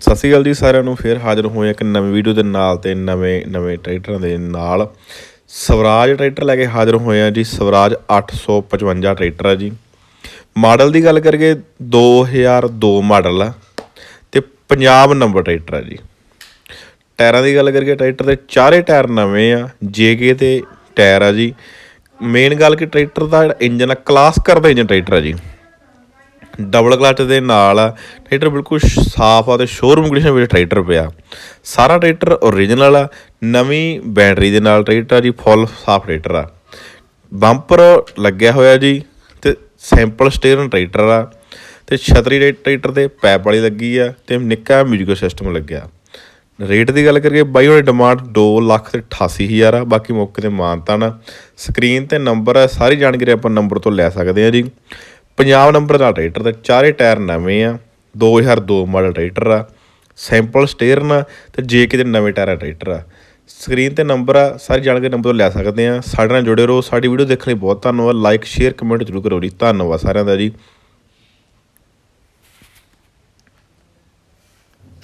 ਸਤਿ ਸ਼੍ਰੀ ਅਕਾਲ ਜੀ ਸਾਰਿਆਂ ਨੂੰ, ਫੇਰ ਹਾਜ਼ਰ ਹੋਏ ਇੱਕ ਨਵੀਂ ਵੀਡੀਓ ਦੇ ਨਾਲ ਤੇ ਨਵੇਂ ਨਵੇਂ ਟਰੈਕਟਰਾਂ ਦੇ ਨਾਲ। ਸਵਰਾਜ ਟਰੈਕਟਰ ਲੈ ਕੇ ਹਾਜ਼ਰ ਹੋਏ ਆ ਜੀ, ਸਵਰਾਜ 855 ਟਰੈਕਟਰ ਆ ਜੀ। ਮਾਡਲ ਦੀ ਗੱਲ ਕਰੀਏ 2002 ਮਾਡਲ ਆ ਤੇ ਪੰਜਾਬ ਨੰਬਰ ਟਰੈਕਟਰ ਆ ਜੀ। ਟਾਇਰਾਂ ਦੀ ਗੱਲ ਕਰੀਏ ਟਰੈਕਟਰ ਦੇ ਚਾਰੇ ਟਾਇਰ ਨਵੇਂ ਆ ਜੇਕੇ ਤੇ ਟਾਇਰ ਆ ਜੀ। ਮੇਨ ਗੱਲ ਕਿ ਟਰੈਕਟਰ ਦਾ ਜਿਹੜਾ ਇੰਜਨ ਆ ਕਲਾਸ ਕਰਦਾ ਇੰਜਨ ਟਰੈਕਟਰ ਆ ਜੀ। ਡਬਲ ਕਲਚ ਦੇ ਨਾਲ ਆ ਟਰੈਕਟਰ ਬਿਲਕੁਲ ਸਾਫ਼ ਆ ਤੇ ਸ਼ੋਰੂਮ ਕੰਡੀਸ਼ਨ ਵਿੱਚ ਟਰੈਕਟਰ ਪਿਆ। ਸਾਰਾ ਟਰੈਕਟਰ ਓਰੀਜਨਲ ਆ, ਨਵੀਂ ਬੈਟਰੀ ਦੇ ਨਾਲ ਟਰੈਕਟਰ ਆ ਜੀ ਫੁੱਲ ਸਾਫ਼ ਟਰੈਕਟਰ ਆ। ਬੰਪਰ ਲੱਗਿਆ ਹੋਇਆ ਜੀ ਤੇ ਸੈਂਪਲ ਸਟੀਅਰਿੰਗ ਟਰੈਕਟਰ ਆ। ਤੇ ਛਤਰੀ ਦੇ ਟਰੈਕਟਰ ਤੇ ਪੈਪ ਵਾਲੀ ਲੱਗੀ ਆ ਤੇ ਨਿੱਕਾ ਮਿਊਜ਼ਿਕ ਸਿਸਟਮ ਲੱਗਿਆ। ਰੇਟ ਦੀ ਗੱਲ ਕਰੀਏ, ਬਾਈ ਉਹਦੀ ਡਿਮਾਂਡ 2 ਲੱਖ ਤੇ 88000 ਆ, ਬਾਕੀ ਮੌਕੇ ਤੇ ਮਾਨਤਾ ਨਾ ਸਕਰੀਨ ਤੇ ਨੰਬਰ ਆ, ਸਾਰੀ ਜਾਣਕਾਰੀ ਆਪਾਂ ਨੰਬਰ ਤੋਂ ਲੈ ਸਕਦੇ ਆ ਜੀ। ਪੰਜਾਬ ਨੰਬਰ ਦਾ ਟਰੈਕਟਰ ਦਾ ਚਾਰੇ ਟਾਇਰ ਨਵੇਂ ਆ 2002 ਮਾਡਲ ਟਰੈਕਟਰ ਆ ਸੈਂਪਲ ਸਟੀਅਰਿੰਗ ਆ ਤੇ ਜੇ ਕਿਤੇ ਨਵੇਂ ਟਾਇਰ ਆ ਟਰੈਕਟਰ ਆ। ਸਕਰੀਨ ਤੇ ਨੰਬਰ ਆ, ਸਾਰੀ ਜਾਣਕਾਰੀ ਨੰਬਰ ਤੋਂ ਲੈ ਸਕਦੇ ਆ। ਸਾਡੇ ਨਾਲ ਜੁੜੇ ਰਹੋ, ਸਾਡੀ ਵੀਡੀਓ ਦੇਖਣ ਲਈ ਬਹੁਤ ਧੰਨਵਾਦ। ਲਾਈਕ ਸ਼ੇਅਰ ਕਮੈਂਟ ਜ਼ਰੂਰ ਕਰੋ ਜੀ। ਧੰਨਵਾਦ ਸਾਰਿਆਂ ਦਾ ਜੀ।